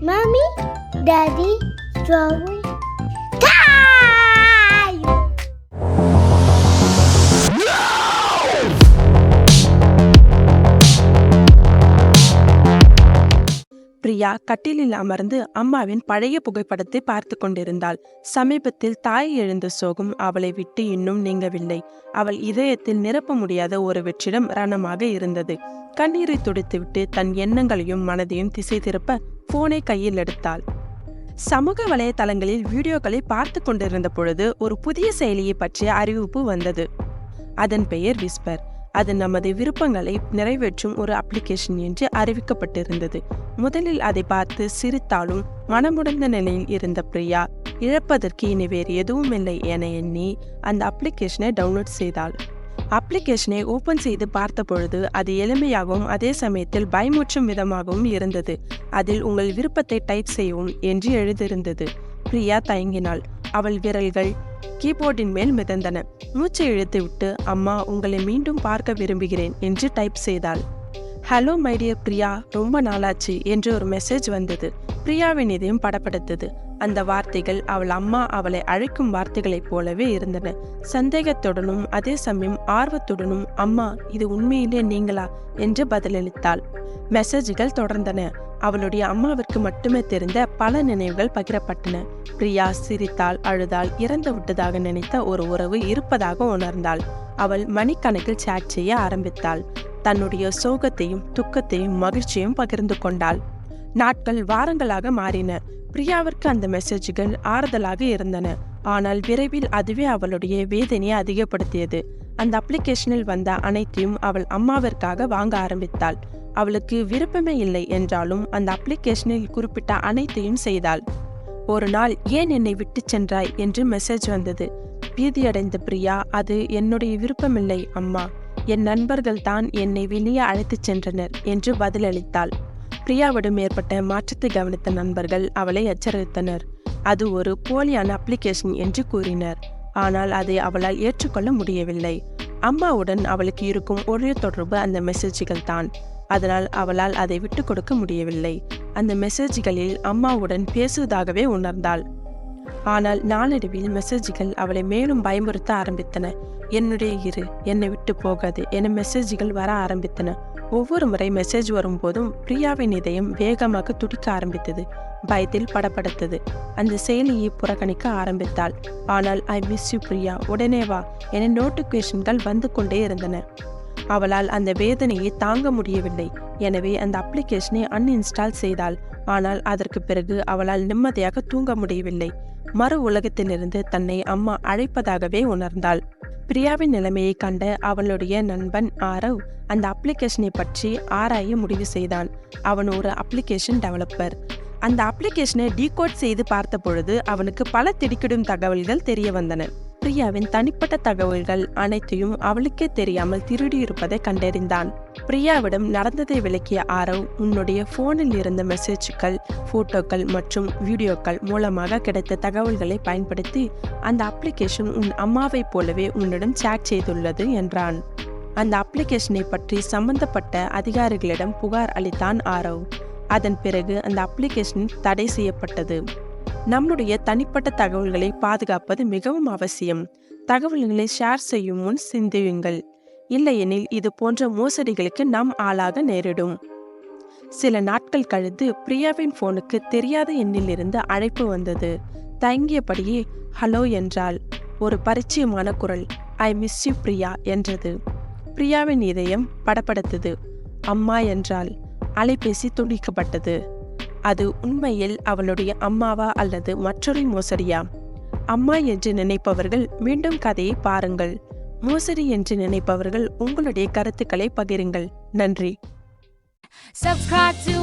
Mommy, Daddy, strawberry. Priya கட்டிலில் அமர்ந்து அம்மாவின் பழைய புகைப்படத்தை பார்த்து கொண்டிருந்தாள். சமீபத்தில் தாய் எழுந்த சோகம் அவளை விட்டு இன்னும் நீங்கவில்லை. அவள் இதயத்தில் நிரப்ப முடியாத ஒரு வெற்றிடம் ரணமாக இருந்தது. கண்ணீரை துடைத்துவிட்டு தன் எண்ணங்களையும் மனதையும் திசை திருப்ப போனை கையில் எடுத்தாள். சமூக வலைதளங்களில் வீடியோக்களை பார்த்து கொண்டிருந்த பொழுது ஒரு புதிய செயலியை பற்றிய அறிவிப்பு வந்தது. அதன் பெயர் விஸ்பர் அது நமது விருப்பங்களை நிறைவேற்றும் ஒரு அப்ளிகேஷன் என்று அறிவிக்கப்பட்டிருந்தது. முதலில் அதை பார்த்து சிரித்தாலும் மனமுடைந்த நிலையில் இருந்த பிரியா இழப்பதற்கு இனி வேறு எதுவும் இல்லை என எண்ணி அந்த அப்ளிகேஷனை டவுன்லோட் செய்தாள். அப்ளிகேஷனை ஓபன் செய்து பார்த்த பொழுது அது எளிமையாகவும் அதே சமயத்தில் பயமுற்றும் விதமாகவும் இருந்தது. அதில் உங்கள் விருப்பத்தை டைப் செய்யவும் என்று எழுதியிருந்தது. பிரியா தயங்கினாள். அவள் விரல்கள் கீபோர்டின் மேல் மிதந்தன. மூச்சை இழுத்துவிட்டு அம்மா உங்களை மீண்டும் பார்க்க விரும்புகிறேன் என்று டைப் செய்தாள். ஹலோ மைடியர் பிரியா ரொம்ப நாளாச்சு என்று ஒரு மெசேஜ் வந்தது. பிரியாவின் இதயம் படப்படுத்தது. அந்த வார்த்தைகள் அவள் அம்மா அவளை அழைக்கும் வார்த்தைகளைப் போலவே இருந்தன. சந்தேகத்துடனும் அதே சமயம் ஆர்வத்துடனும் அம்மா இது உண்மையிலே நீங்களா? என்று பதிலளித்தாள். மெசேஜ்கள் தொடர்ந்தன. அவளுடைய அம்மாவிற்கு மட்டுமே தெரிந்த பல நினைவுகள் பகிரப்பட்டன. பிரியா சிரித்தாள் அழுதாள் இறந்து விட்டதாக நினைத்த ஒரு உறவு இருப்பதாக உணர்ந்தாள். அவள் மணிக்கணக்கில் சேட் செய்ய ஆரம்பித்தாள். தன்னுடைய சோகத்தையும் துக்கத்தையும் மகிழ்ச்சியும் பகிர்ந்து கொண்டாள். நாட்கள் வாரங்களாக மாறின. பிரியாவிற்கு அந்த மெசேஜ்கள் ஆறுதலாக இருந்தன. ஆனால் விரைவில் அதுவே அவளுடைய வேதனையை அதிகப்படுத்தியது. அந்த அப்ளிகேஷனில் வந்த அனைத்தையும் அவள் அம்மாவிற்காக வாங்க ஆரம்பித்தாள். அவளுக்கு விருப்பமே இல்லை என்றாலும் அந்த அப்ளிகேஷனில் குறிப்பிட்ட அனைத்தையும் செய்தாள். ஒரு நாள் ஏன் என்னை விட்டு சென்றாய்? என்று மெசேஜ் வந்தது. பீதியடைந்த பிரியா அது என்னுடைய விருப்பமில்லை அம்மா. என் நண்பர்கள் தான் என்னை வெளியே அழைத்துச் சென்றனர் என்று பதிலளித்தாள். பிரியாவிடம் ஏற்பட்ட மாற்றத்தை கவனித்த நண்பர்கள் அவளை எச்சரித்தனர் அது ஒரு போலியான அப்ளிகேஷன் என்று கூறினர். ஆனால் அதை அவளால் ஏற்றுக்கொள்ள முடியவில்லை. அம்மாவுடன் அவளுக்கு இருக்கும் ஒரே தொடர்பு அந்த மெசேஜ்கள் தான். அதனால் அவளால் அதை விட்டு கொடுக்க முடியவில்லை. அந்த மெசேஜ்களில் அம்மாவுடன் பேசுவதாகவே உணர்ந்தாள். ஆனால் நாளடைவில் மெசேஜ்கள் அவளை மேலும் பயமுறுத்த ஆரம்பித்தன. என்னுடைய இரு என்னை விட்டு போகாது என மெசேஜ்கள் வர ஆரம்பித்தன. ஒவ்வொரு முறை மெசேஜ் வரும்போதும் பிரியாவின் இதயம் வேகமாக துடிக்க ஆரம்பித்தது. பயத்தில் படப்படுத்தது அந்த செயலியை புறக்கணிக்க ஆரம்பித்தாள். ஆனால் ஐ மிஸ் யூ பிரியா. உடனே வா என நோட்டிஃபிகேஷன்கள் வந்து கொண்டே இருந்தன. அவளால் அந்த வேதனையை தாங்க முடியவில்லை. எனவே அந்த அப்ளிகேஷனை அன்இன்ஸ்டால் செய்தாள். ஆனால் அதற்கு பிறகு அவளால் நிம்மதியாக தூங்க முடியவில்லை. மறு உலகத்திலிருந்து தன்னை அம்மா அழைப்பதாகவே உணர்ந்தாள். பிரியாவின் நிலைமையை கண்ட அவளுடைய நண்பன் ஆரவ் அந்த அப்ளிகேஷனை பற்றி ஆராய முடிவு செய்தான். அவன் ஒரு அப்ளிகேஷன் டெவலப்பர் அந்த அப்ளிகேஷனை டீகோட் செய்து பார்த்த பொழுது அவனுக்கு பல திடுக்கிடும் தகவல்கள் தெரிய வந்தன. பிரியாவின் தனிப்பட்ட தகவல்கள் அனைத்தையும் அவளுக்கே தெரியாமல் திருடியிருப்பதை கண்டறிந்தான். பிரியாவிடம் நடந்ததை விளக்கிய ஆரவ் உன்னுடைய போனில் இருந்த மெசேஜ்கள் போட்டோக்கள் மற்றும் வீடியோக்கள் மூலமாக கிடைத்த தகவல்களை பயன்படுத்தி அந்த அப்ளிகேஷன் உன் அம்மாவைப் போலவே உன்னிடம் சேட் செய்துள்ளது என்றான். அந்த அப்ளிகேஷனை பற்றி சம்பந்தப்பட்ட அதிகாரிகளிடம் புகார் அளித்தான் ஆரவ். அதன் பிறகு அந்த அப்ளிகேஷன் தடை செய்யப்பட்டது. நம்முடைய தனிப்பட்ட தகவல்களை பாதுகாப்பது மிகவும் அவசியம். தகவல்களை ஷேர் செய்யும் முன் சிந்தியுங்கள். இல்லையெனில் இது போன்ற மோசடிகளுக்கு நாம் ஆளாக நேரிடும். சில நாட்கள் கழித்து பிரியாவின் போனுக்கு தெரியாத எண்ணிலிருந்து அழைப்பு வந்தது. தயங்கியபடியே ஹலோ என்றால் ஒரு பரிச்சயமான குரல் ஐ மிஸ் யூ பிரியா என்றது. பிரியாவின் இதயம் படப்படுத்தது அம்மா என்றால் அலைபேசி துண்டிக்கப்பட்டது. அது உண்மையில் அவளுடைய அம்மாவா அல்லது மற்றொரு மோசடியா? அம்மா என்று நினைப்பவர்கள் மீண்டும் கதையை பாருங்கள். மோசடி என்று நினைப்பவர்கள் உங்களுடைய கருத்துக்களை பகிருங்கள். நன்றி. Subscribe to